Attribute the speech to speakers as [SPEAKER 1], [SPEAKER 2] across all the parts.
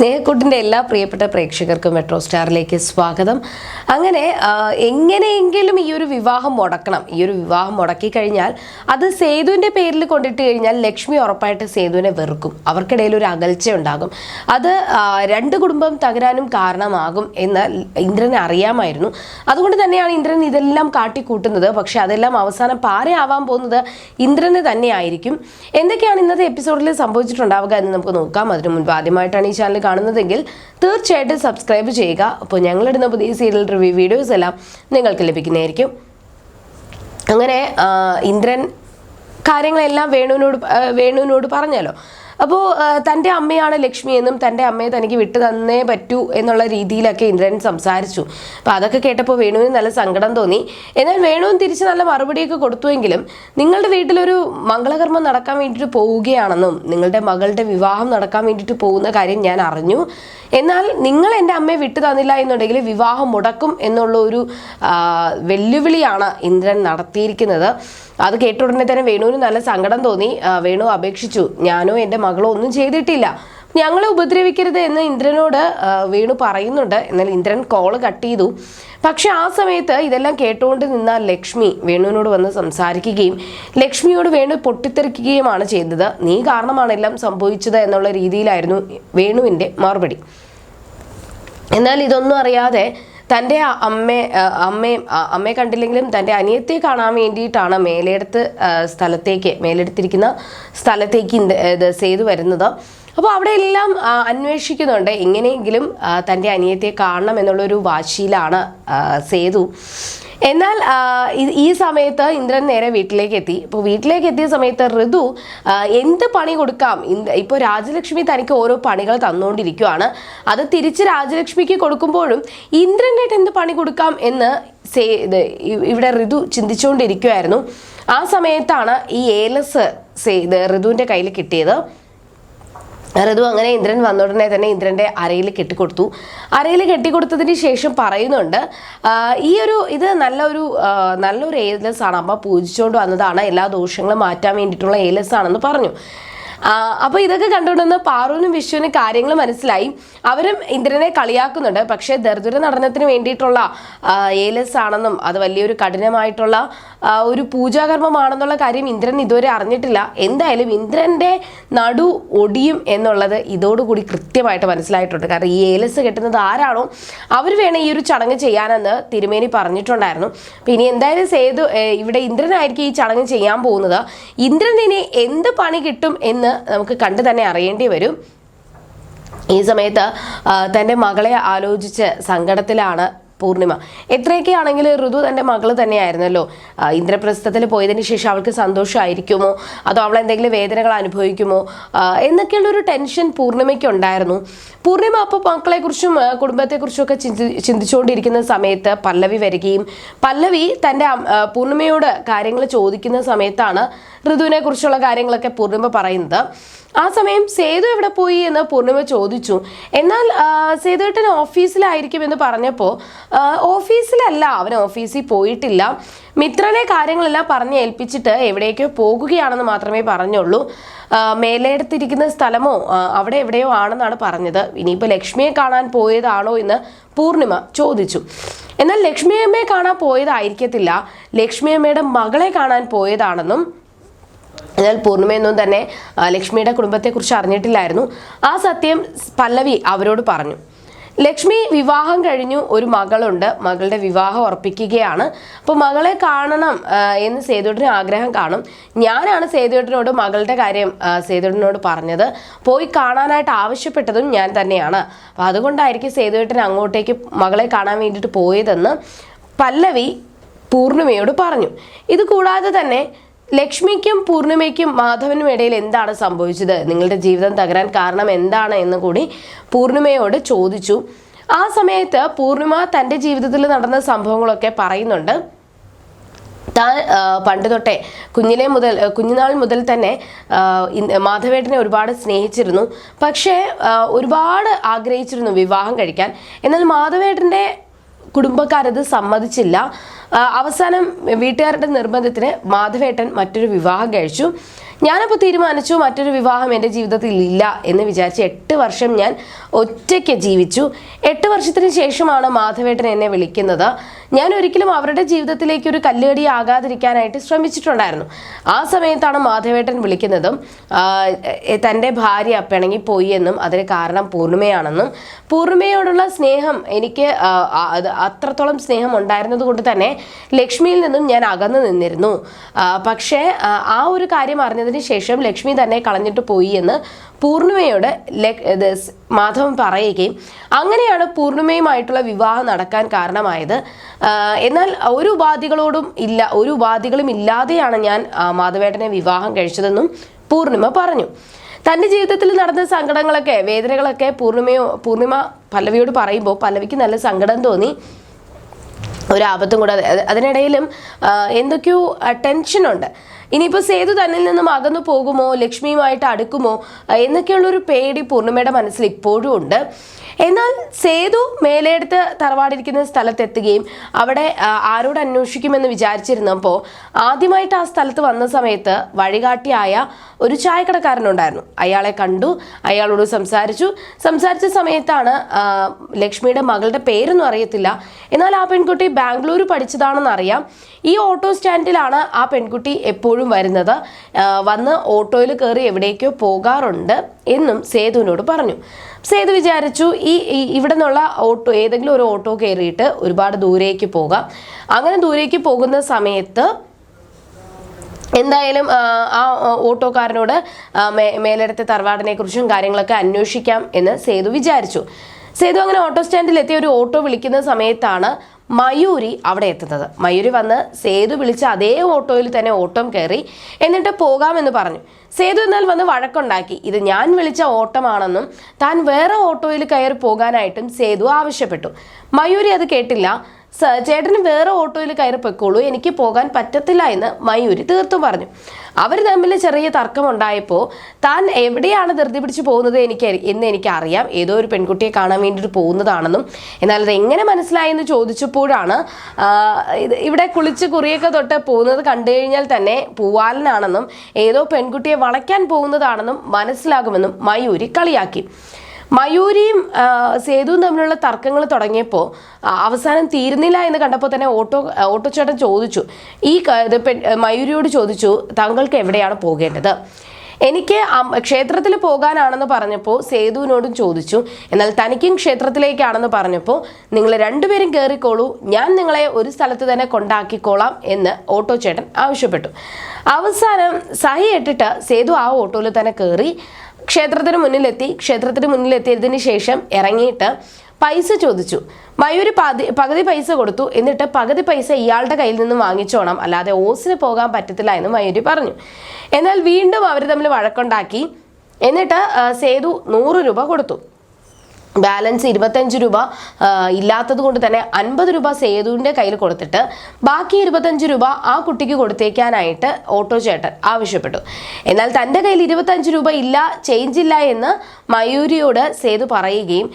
[SPEAKER 1] സ്നേഹക്കൂട്ടിന്റെ എല്ലാ പ്രിയപ്പെട്ട പ്രേക്ഷകർക്കും മെട്രോ സ്റ്റാറിലേക്ക് സ്വാഗതം. അങ്ങനെ എങ്ങനെയെങ്കിലും ഈ ഒരു വിവാഹം മുടക്കണം. ഈ ഒരു വിവാഹം മുടക്കി കഴിഞ്ഞാൽ അത് സേതുവിന്റെ പേരിൽ കൊണ്ടിട്ട് കഴിഞ്ഞാൽ ലക്ഷ്മി ഉറപ്പായിട്ട് സേതുവിനെ വെറുക്കും. അവർക്കിടയിൽ ഒരു അകൽച്ച ഉണ്ടാകും. അത് രണ്ട് കുടുംബം തകരാനും കാരണമാകും എന്ന് ഇന്ദ്രനെ അറിയാമായിരുന്നു. അതുകൊണ്ട് തന്നെയാണ് ഇന്ദ്രൻ ഇതെല്ലാം കാട്ടിക്കൂട്ടുന്നത്. പക്ഷേ അതെല്ലാം അവസാനം പാരയാവാൻ പോകുന്നത് ഇന്ദ്രന് തന്നെയായിരിക്കും. എന്തൊക്കെയാണ് ഇന്നത്തെ എപ്പിസോഡിൽ സംഭവിച്ചിട്ടുണ്ടാവുക എന്ന് നമുക്ക് നോക്കാം. അതിനു മുൻപ് ആദ്യമായിട്ടാണ് ഈ ചാനൽ കാണുന്നതെങ്കിൽ തീർച്ചയായിട്ടും സബ്സ്ക്രൈബ് ചെയ്യുക. അപ്പോൾ ഞങ്ങളിടുന്ന പുതിയ സീരിയൽ റിവ്യൂ വീഡിയോസ് എല്ലാം നിങ്ങൾക്ക് ലഭിക്കുന്നതായിരിക്കും. അങ്ങനെ ഇന്ദ്രൻ കാര്യങ്ങളെല്ലാം വേണുവിനോട് വേണുവിനോട് പറഞ്ഞല്ലോ. അപ്പോൾ തന്റെ അമ്മയാണ് ലക്ഷ്മി എന്നും തന്റെ അമ്മയെ തനിക്ക് വിട്ടു തന്നേ പറ്റൂ എന്നുള്ള രീതിയിലൊക്കെ ഇന്ദ്രൻ സംസാരിച്ചു. അപ്പോൾ അതൊക്കെ കേട്ടപ്പോൾ വേണുവിന് നല്ല സങ്കടം തോന്നി. എന്നാൽ വേണുവും തിരിച്ച് നല്ല മറുപടിയൊക്കെ കൊടുത്തുവെങ്കിലും നിങ്ങളുടെ വീട്ടിലൊരു മംഗളകർമ്മം നടക്കാൻ വേണ്ടിയിട്ട് പോവുകയാണെന്നും നിങ്ങളുടെ മകളുടെ വിവാഹം നടക്കാൻ വേണ്ടിയിട്ട് പോകുന്ന കാര്യം ഞാൻ അറിഞ്ഞു. എന്നാൽ നിങ്ങൾ എന്റെ അമ്മയെ വിട്ടു തന്നില്ല എന്നുണ്ടെങ്കിൽ വിവാഹം മുടക്കും എന്നുള്ള ഒരു വെല്ലുവിളിയാണ് ഇന്ദ്രൻ നടത്തിയിരിക്കുന്നത്. അത് കേട്ട ഉടനെ തന്നെ വേണുവിന് നല്ല സങ്കടം തോന്നി. വേണു അപേക്ഷിച്ചു. ഞാനോ എന്റെ മകളോ ഒന്നും ചെയ്തിട്ടില്ല. ഞങ്ങളെ ഉപദ്രവിക്കരുത് എന്ന് ഇന്ദ്രനോട് വേണു പറയുന്നുണ്ട്. എന്നാൽ ഇന്ദ്രൻ കോൾ കട്ട് ചെയ്തു. പക്ഷെ ആ സമയത്ത് ഇതെല്ലാം കേട്ടുകൊണ്ട് നിന്ന ലക്ഷ്മി വേണുവിനോട് വന്ന് സംസാരിക്കുകയും ലക്ഷ്മിയോട് വേണു പൊട്ടിത്തെറിക്കുകയുമാണ് ചെയ്തത്. നീ കാരണമാണ് എല്ലാം സംഭവിച്ചത് എന്നുള്ള രീതിയിലായിരുന്നു വേണുവിന്റെ മറുപടി. എന്നാൽ ഇതൊന്നും അറിയാതെ തന്റെ അമ്മ അമ്മയെ അമ്മയെ കണ്ടില്ലെങ്കിലും തന്റെ അനിയത്തെ കാണാൻ വേണ്ടിയിട്ടാണ് മേലെടുത്ത് സ്ഥലത്തേക്ക് മേലെടുത്തിരിക്കുന്ന സ്ഥലത്തേക്ക് ഇത് സേതു വരുന്നത്. അപ്പോൾ അവിടെ എല്ലാം അന്വേഷിക്കുന്നുണ്ട്. എങ്ങനെയെങ്കിലും തന്റെ അനിയത്തെ കാണണം എന്നുള്ളൊരു വാശിയിലാണ് സേതു. എന്നാൽ ഈ- സമയത്ത് ഇന്ദ്രൻ നേരെ വീട്ടിലേക്ക് എത്തി ഇപ്പോൾ വീട്ടിലേക്ക് എത്തിയ സമയത്ത് ഋതു എന്ത് പണി കൊടുക്കാം? ഇപ്പോൾ രാജലക്ഷ്മി തനിക്ക് ഓരോ പണികൾ തന്നുകൊണ്ടിരിക്കുകയാണ് അത് തിരിച്ച് രാജലക്ഷ്മിക്ക് കൊടുക്കുമ്പോഴും ഇന്ദ്രനായിട്ട് എന്ത് പണി കൊടുക്കാം എന്ന് സേ ഇത് ഇവിടെ ഋതു ചിന്തിച്ചുകൊണ്ടിരിക്കുമായിരുന്നു ആ സമയത്താണ് ഈ ഏലസ് സേ ഇത് ഋതുവിന്റെ കയ്യിൽ കിട്ടിയത്. ഋതു അങ്ങനെ ഇന്ദ്രൻ വന്ന ഉടനെ തന്നെ ഇന്ദ്രന്റെ അരയിൽ കെട്ടിക്കൊടുത്തു. അരയിൽ കെട്ടിക്കൊടുത്തതിന് ശേഷം പറയുന്നുണ്ട് ഈ ഒരു ഇത് നല്ലൊരു നല്ലൊരു ഏലസ് ആണ്. അമ്മ പൂജിച്ചുകൊണ്ട് വന്നതാണ്. എല്ലാ ദോഷങ്ങളും മാറ്റാൻ വേണ്ടിയിട്ടുള്ള ഏലസ് ആണെന്ന് പറഞ്ഞു. ആ, അപ്പൊ ഇതൊക്കെ കണ്ടുകൊണ്ടുവന്ന പാറുവിനും വിഷുവിനും കാര്യങ്ങൾ മനസ്സിലായി. അവരും ഇന്ദ്രനെ കളിയാക്കുന്നുണ്ട്. പക്ഷേ ദർദുര നടനത്തിന് വേണ്ടിയിട്ടുള്ള ഏലസ് ആണെന്നും അത് വലിയൊരു കഠിനമായിട്ടുള്ള ഒരു പൂജാകർമ്മമാണെന്നുള്ള കാര്യം ഇന്ദ്രൻ ഇതുവരെ അറിഞ്ഞിട്ടില്ല. എന്തായാലും ഇന്ദ്രന്റെ നടു ഒടിയും എന്നുള്ളത് ഇതോടുകൂടി കൃത്യമായിട്ട് മനസ്സിലായിട്ടുണ്ട്. കാരണം ഈ ഏലസ് കെട്ടുന്നത് ആരാണോ അവർ വേണം ഈ ഒരു ചടങ്ങ് ചെയ്യാനെന്ന് തിരുമേനി പറഞ്ഞിട്ടുണ്ടായിരുന്നു. പിന്നെ എന്തായാലും സേതു ഇവിടെ ഇന്ദ്രനായിരിക്കും ഈ ചടങ്ങ് ചെയ്യാൻ പോകുന്നത്. ഇന്ദ്രൻ ഇനി എന്ത് പണി കിട്ടും എന്ന് നമുക്ക് കണ്ടു തന്നെ അറിയേണ്ടി വരും. ഈ സമയത്ത് തന്റെ മകളെ ആലോചിച്ച് സങ്കടത്തിലാണ് പൂർണിമ. എത്രയൊക്കെ ആണെങ്കിൽ ഋതു തന്റെ മകൾ തന്നെയായിരുന്നല്ലോ. ഇന്ദ്രപ്രസ്ഥത്തിൽ പോയതിന് ശേഷം അവൾക്ക് സന്തോഷമായിരിക്കുമോ? അതോ അവൾ എന്തെങ്കിലും വേദനകൾ അനുഭവിക്കുമോ? എന്നൊക്കെയുള്ള ഒരു ടെൻഷൻ പൂർണിമയ്ക്ക് ഉണ്ടായിരുന്നു. പൂർണിമ അപ്പോൾ മക്കളെക്കുറിച്ചും കുടുംബത്തെക്കുറിച്ചും ഒക്കെ ചിന്തി ചിന്തിച്ചുകൊണ്ടിരിക്കുന്ന സമയത്ത് പല്ലവി വരികയും പല്ലവി തന്റെ പൂർണിമയോട് കാര്യങ്ങൾ ചോദിക്കുന്ന സമയത്താണ് ഋതുവിനെ കുറിച്ചുള്ള കാര്യങ്ങളൊക്കെ പൂർണിമ പറയുന്നത്. ആ സമയം സേതു എവിടെ പോയി എന്ന് പൂർണിമ ചോദിച്ചു. എന്നാൽ സേതുവേട്ടൻ ഓഫീസിലായിരിക്കും എന്ന് പറഞ്ഞപ്പോൾ ഓഫീസിലല്ല അവൻ ഓഫീസിൽ പോയിട്ടില്ല. മിത്രനെ കാര്യങ്ങളെല്ലാം പറഞ്ഞ് ഏൽപ്പിച്ചിട്ട് എവിടേക്കോ പോകുകയാണെന്ന് മാത്രമേ പറഞ്ഞുള്ളൂ. മേലെടുത്തിരിക്കുന്ന സ്ഥലമോ അവിടെ എവിടെയോ ആണെന്നാണ് പറഞ്ഞത്. ഇനിയിപ്പോൾ ലക്ഷ്മിയെ കാണാൻ പോയതാണോ എന്ന് പൂർണിമ ചോദിച്ചു. എന്നാൽ ലക്ഷ്മിയമ്മയെ കാണാൻ പോയതായിരിക്കത്തില്ല. ലക്ഷ്മിയമ്മയുടെ മകളെ കാണാൻ പോയതാണെന്നും എന്നാൽ പൂർണിമയൊന്നും തന്നെ ലക്ഷ്മിയുടെ കുടുംബത്തെക്കുറിച്ച് അറിഞ്ഞിട്ടില്ലായിരുന്നു. ആ സത്യം പല്ലവി അവരോട് പറഞ്ഞു. ലക്ഷ്മി വിവാഹം കഴിഞ്ഞു ഒരു മകളുണ്ട്. മകളുടെ വിവാഹം ഉറപ്പിക്കുകയാണ്. അപ്പോൾ മകളെ കാണണം എന്ന് സേതുടന് ആഗ്രഹം കാണും. ഞാനാണ് സേതുടനോട് മകളുടെ കാര്യം സേതുടനോട് പറഞ്ഞത്. പോയി കാണാനായിട്ട് ആവശ്യപ്പെട്ടതും ഞാൻ തന്നെയാണ്. അപ്പോൾ അതുകൊണ്ടായിരിക്കും സേതുവേട്ടൻ അങ്ങോട്ടേക്ക് മകളെ കാണാൻ വേണ്ടിയിട്ട് പോയതെന്ന് പല്ലവി പൂർണിമയോട് പറഞ്ഞു. ഇത് കൂടാതെ തന്നെ ലക്ഷ്മിക്കും പൂർണിമയ്ക്കും മാധവനും ഇടയിൽ എന്താണ് സംഭവിച്ചത്? നിങ്ങളുടെ ജീവിതം തകരാൻ കാരണം എന്താണ് എന്ന് കൂടി പൂർണിമയോട് ചോദിച്ചു. ആ സമയത്ത് പൂർണിമ തന്റെ ജീവിതത്തിൽ നടന്ന സംഭവങ്ങളൊക്കെ പറയുന്നുണ്ട്. താൻ പണ്ട് തൊട്ടേ കുഞ്ഞിലെ മുതൽ കുഞ്ഞുനാൾ മുതൽ തന്നെ മാധവേട്ടനെ ഒരുപാട് സ്നേഹിച്ചിരുന്നു. പക്ഷേ ഒരുപാട് ആഗ്രഹിച്ചിരുന്നു വിവാഹം കഴിക്കാൻ. എന്നാൽ മാധവേട്ടന്റെ കുടുംബക്കാരത് സമ്മതിച്ചില്ല. അവസാനം വീട്ടുകാരുടെ നിർബന്ധത്തിന് മാധവേട്ടൻ മറ്റൊരു വിവാഹം കഴിച്ചു. ഞാനപ്പോൾ തീരുമാനിച്ചു മറ്റൊരു വിവാഹം എന്റെ ജീവിതത്തിൽ ഇല്ല എന്ന് വിചാരിച്ച് എട്ട് വർഷം ഞാൻ ഒറ്റയ്ക്ക് ജീവിച്ചു. എട്ട് വർഷത്തിന് ശേഷമാണ് മാധവേട്ടൻ എന്നെ വിളിക്കുന്നത്. ഞാൻ ഒരിക്കലും അവരുടെ ജീവിതത്തിലേക്ക് ഒരു കല്ലേടി ആകാതിരിക്കാനായിട്ട് ശ്രമിച്ചിട്ടുണ്ടായിരുന്നു. ആ സമയത്താണ് മാധവേട്ടൻ വിളിക്കുന്നതും തന്റെ ഭാര്യ പിണങ്ങിപ്പോയി എന്നും അതിന് കാരണം പൂർണിമയാണെന്നും പൂർണിമയോടുള്ള സ്നേഹം എനിക്ക് അത്രത്തോളം സ്നേഹം ഉണ്ടായിരുന്നത് കൊണ്ട് തന്നെ ലക്ഷ്മിയിൽ നിന്നും ഞാൻ അകന്നു നിന്നിരുന്നു. പക്ഷേ ആ, ഒരു കാര്യം അറിഞ്ഞതിന് ശേഷം ലക്ഷ്മി തന്നെ കളഞ്ഞിട്ട് പോയി എന്ന് പൂർണിമയോട് മാധവൻ പറയുകയും അങ്ങനെയാണ് പൂർണിമയുമായിട്ടുള്ള വിവാഹം നടക്കാൻ കാരണമായത്. എന്നാൽ ഒരു ഉപാധികളോടും ഇല്ല ഒരു ഉപാധികളും ഇല്ലാതെയാണ് ഞാൻ മാധവേട്ടനെ വിവാഹം കഴിച്ചതെന്നും പൂർണിമ പറഞ്ഞു. തന്റെ ജീവിതത്തിൽ നടന്ന സങ്കടങ്ങളൊക്കെ വേദനകളൊക്കെ പൂർണിമയോ പൂർണിമ പല്ലവിയോട് പറയുമ്പോൾ പല്ലവിക്ക് നല്ല സങ്കടം തോന്നി. ഒരു ആപത്തും കൂടാതെ അതിനിടയിലും എന്തൊക്കെയോ ടെൻഷനുണ്ട്. ഇനിയിപ്പോൾ സേതു തന്നിൽ നിന്നും അകന്നു പോകുമോ? ലക്ഷ്മിയുമായിട്ട് അടുക്കുമോ? എന്നൊക്കെയുള്ളൊരു പേടി പൂർണിമയുടെ മനസ്സിൽ ഇപ്പോഴും ഉണ്ട്. എന്നാൽ സേതു മേലെടുത്ത് തറവാടിരിക്കുന്ന സ്ഥലത്തെത്തുകയും അവിടെ ആരോട് അന്വേഷിക്കുമെന്ന് വിചാരിച്ചിരുന്നപ്പോൾ ആദ്യമായിട്ട് ആ സ്ഥലത്ത് വന്ന സമയത്ത് വഴികാട്ടിയായ ഒരു ചായക്കടക്കാരനുണ്ടായിരുന്നു. അയാളെ കണ്ടു അയാളോട് സംസാരിച്ചു. സംസാരിച്ച സമയത്താണ് ലക്ഷ്മിയുടെ മകളുടെ പേരൊന്നും അറിയത്തില്ല. എന്നാൽ ആ പെൺകുട്ടി ബാംഗ്ലൂർ പഠിച്ചതാണെന്ന് അറിയാം ഈ ഓട്ടോ സ്റ്റാൻഡിലാണ് ആ പെൺകുട്ടി എപ്പോഴും വരുന്നത് വന്ന് ഓട്ടോയിൽ കയറി എവിടേക്കോ പോകാറുണ്ട് എന്നും സേതുവിനോട് പറഞ്ഞു. സേതു വിചാരിച്ചു ഈ ഇവിടെ നിന്നുള്ള ഓട്ടോ ഏതെങ്കിലും ഒരു ഓട്ടോ കയറിയിട്ട് ഒരുപാട് ദൂരേക്ക് പോകാം. അങ്ങനെ ദൂരേക്ക് പോകുന്ന സമയത്ത് എന്തായാലും ആ, ഓട്ടോക്കാരനോട് മേ- മേലെടുത്ത തറവാടിനെ കുറിച്ചും കാര്യങ്ങളൊക്കെ അന്വേഷിക്കാം എന്ന് സേതു വിചാരിച്ചു. സേതു അങ്ങനെ ഓട്ടോ സ്റ്റാൻഡിൽ എത്തിയ ഒരു ഓട്ടോ വിളിക്കുന്ന സമയത്താണ് മയൂരി അവിടെ എത്തുന്നത്. മയൂരി വന്ന് സേതു വിളിച്ച അതേ ഓട്ടോയിൽ തന്നെ ഓട്ടം കയറി എന്നിട്ട് പോകാമെന്ന് പറഞ്ഞു. സേതു എന്നാൽ വന്ന് വഴക്കുണ്ടാക്കി. ഇത് ഞാൻ വിളിച്ച ഓട്ടമാണെന്നും താൻ വേറെ ഓട്ടോയിൽ കയറി പോകാനായിട്ടും സേതു ആവശ്യപ്പെട്ടു. മയൂരി അത് കേട്ടില്ല. "സ- ചേട്ടന് വേറെ ഓട്ടോയിൽ കയറി പൊയ്ക്കോളൂ. എനിക്ക് പോകാൻ പറ്റത്തില്ല എന്ന് മയൂരി തീർത്തും പറഞ്ഞു. അവർ തമ്മിൽ ചെറിയ തർക്കമുണ്ടായപ്പോൾ താൻ എവിടെയാണ് ധൃതി പിടിച്ച് പോകുന്നത് എനിക്ക് എന്ന് എനിക്കറിയാം. ഏതോ ഒരു പെൺകുട്ടിയെ കാണാൻ വേണ്ടിയിട്ട് പോകുന്നതാണെന്നും. എന്നാൽ അത് എങ്ങനെ മനസ്സിലായെന്ന് ചോദിച്ചപ്പോഴാണ് ഇവിടെ കുളിച്ച് കുറിയൊക്കെ തൊട്ട് പോകുന്നത് കണ്ടു കഴിഞ്ഞാൽ തന്നെ പൂവാലനാണെന്നും ഏതോ പെൺകുട്ടിയെ വളയ്ക്കാൻ പോകുന്നതാണെന്നും മനസ്സിലാകുമെന്നും മയൂരി കളിയാക്കി. മയൂരിയും സേതുവും തമ്മിലുള്ള തർക്കങ്ങൾ തുടങ്ങിയപ്പോൾ അവസാനം തീരുന്നില്ല എന്ന് കണ്ടപ്പോൾ തന്നെ ഓട്ടോ ഓട്ടോ ചേട്ടൻ ചോദിച്ചു. ഈ മയൂരിയോട് ചോദിച്ചു താങ്കൾക്ക് എവിടെയാണ് പോകേണ്ടത്? എനിക്ക് ക്ഷേത്രത്തിൽ പോകാനാണെന്ന് പറഞ്ഞപ്പോൾ സേതുവിനോടും ചോദിച്ചു. എന്നാൽ തനിക്കും ക്ഷേത്രത്തിലേക്കാണെന്ന് പറഞ്ഞപ്പോൾ നിങ്ങൾ രണ്ടുപേരും കയറിക്കോളൂ ഞാൻ നിങ്ങളെ ഒരു സ്ഥലത്ത് തന്നെ കൊണ്ടാക്കിക്കോളാം എന്ന് ഓട്ടോ ചേട്ടൻ ആവശ്യപ്പെട്ടു. അവസാനം സഹി ഇട്ടിട്ട് സേതു ആ ഓട്ടോയിൽ തന്നെ കയറി ക്ഷേത്രത്തിന് മുന്നിലെത്തി. ക്ഷേത്രത്തിന് മുന്നിലെത്തിയതിന് ശേഷം ഇറങ്ങിയിട്ട് പൈസ ചോദിച്ചു. മയൂര് പാതി പകുതി പൈസ കൊടുത്തു. എന്നിട്ട് പകുതി പൈസ ഇയാളുടെ കയ്യിൽ നിന്ന് വാങ്ങിച്ചോണം. അല്ലാതെ ഓസിന് പോകാൻ പറ്റത്തില്ല എന്ന് മയൂരി പറഞ്ഞു. എന്നാൽ വീണ്ടും അവർ തമ്മിൽ വഴക്കുണ്ടാക്കി. എന്നിട്ട് സേതു നൂറ് രൂപ കൊടുത്തു. ബാലൻസ് ഇരുപത്തഞ്ച് രൂപ ഇല്ലാത്തത് കൊണ്ട് തന്നെ അൻപത് രൂപ സേതുവിന്റെ കയ്യിൽ കൊടുത്തിട്ട് ബാക്കി ഇരുപത്തഞ്ച് രൂപ ആ കുട്ടിക്ക് കൊടുത്തേക്കാനായിട്ട് ഓട്ടോ ചേട്ടൻ ആവശ്യപ്പെട്ടു. എന്നാൽ തന്റെ കയ്യിൽ ഇരുപത്തഞ്ച് രൂപ ഇല്ല ചേഞ്ച് ഇല്ല എന്ന് മയൂരിയോട് സേതു പറയുകയും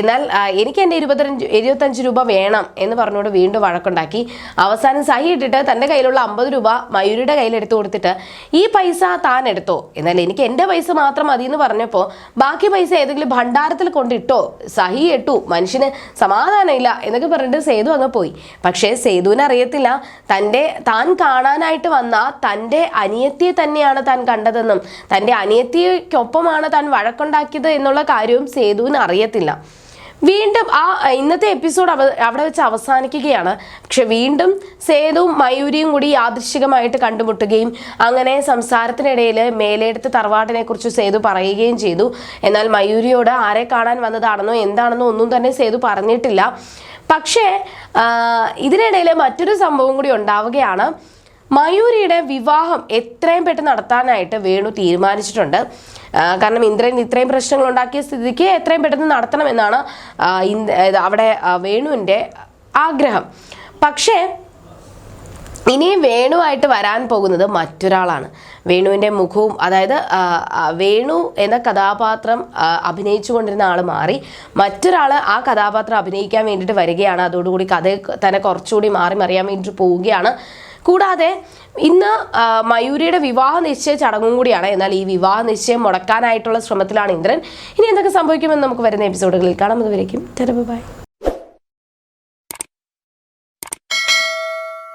[SPEAKER 1] എന്നാൽ എനിക്ക് എന്റെ ഇരുപത്തഞ്ച് ഇരുപത്തഞ്ച് രൂപ വേണം എന്ന് പറഞ്ഞുകൊണ്ട് വീണ്ടും വഴക്കുണ്ടാക്കി. അവസാനം സഹി ഇട്ടിട്ട് തന്റെ കയ്യിലുള്ള അമ്പത് രൂപ മയൂരിയുടെ കയ്യിൽ എടുത്തു കൊടുത്തിട്ട് ഈ പൈസ താൻ എടുത്തോ? എന്നാൽ എനിക്ക് എന്റെ പൈസ മാത്രം മതി എന്ന് പറഞ്ഞപ്പോൾ ബാക്കി പൈസ ഏതെങ്കിലും ഭണ്ഡാരത്തിൽ കൊണ്ടിട്ടോ സഹി ഇട്ടു മനുഷ്യന് സമാധാനമില്ല എന്നൊക്കെ പറഞ്ഞിട്ട് സേതു അങ്ങ് പോയി. പക്ഷേ സേതുവിന് അറിയത്തില്ല. തന്റെ താൻ കാണാനായിട്ട് വന്ന തന്റെ അനിയത്തിയെ തന്നെയാണ് താൻ കണ്ടതെന്നും തന്റെ അനിയത്തിയ്ക്കൊപ്പമാണ് താൻ വഴക്കുണ്ടാക്കിയത് എന്നുള്ള കാര്യവും സേതുവിന് അറിയത്തില്ല. വീണ്ടും ആ ഇന്നത്തെ എപ്പിസോഡ് അവ അവിടെ വെച്ച് അവസാനിക്കുകയാണ്. പക്ഷെ വീണ്ടും സേതുവും മയൂരിയും കൂടി യാദൃശികമായിട്ട് കണ്ടുമുട്ടുകയും അങ്ങനെ സംസാരത്തിനിടയിൽ മേലെടുത്ത് തറവാട്ടിനെ കുറിച്ച് സേതു പറയുകയും ചെയ്തു. എന്നാൽ മയൂരിയോട് ആരെ കാണാൻ വന്നതാണെന്നോ എന്താണെന്നോ ഒന്നും തന്നെ സേതു പറഞ്ഞിട്ടില്ല. പക്ഷേ ഇതിനിടയിൽ മറ്റൊരു സംഭവം കൂടി ഉണ്ടാവുകയാണ്. മയൂരിയുടെ വിവാഹം എത്രയും പെട്ടെന്ന് നടത്താനായിട്ട് വേണു തീരുമാനിച്ചിട്ടുണ്ട്. കാരണം ഇന്ദ്രൻ ഇത്രയും പ്രശ്നങ്ങൾ ഉണ്ടാക്കിയ സ്ഥിതിക്ക് എത്രയും പെട്ടെന്ന് നടത്തണമെന്നാണ് അവിടെ വേണുവിന്റെ ആഗ്രഹം. പക്ഷേ ഇനിയും വേണുവായിട്ട് വരാൻ പോകുന്നത് മറ്റൊരാളാണ്. വേണുവിന്റെ മുഖവും അതായത് വേണു എന്ന കഥാപാത്രം അഭിനയിച്ചു കൊണ്ടിരുന്ന ആൾ മാറി. മറ്റൊരാൾ ആ കഥാപാത്രം അഭിനയിക്കാൻ വേണ്ടിയിട്ട് വരികയാണ്. അതോടുകൂടി കഥ തന്നെ കുറച്ചുകൂടി മാറി മറിയാൻ വേണ്ടിയിട്ട് പോവുകയാണ്. കൂടാതെ ഇന്ന് മയൂരിയുടെ വിവാഹ നിശ്ചയ ചടങ്ങും കൂടിയാണ്. എന്നാൽ ഈ വിവാഹ നിശ്ചയം മുടക്കാനായിട്ടുള്ള ശ്രമത്തിലാണ് ഇന്ദ്രൻ. ഇനി എന്തൊക്കെ സംഭവിക്കുമെന്ന് നമുക്ക് വരുന്ന എപ്പിസോഡുകളിൽ കാണാം. അതുവരേക്കും ബൈ.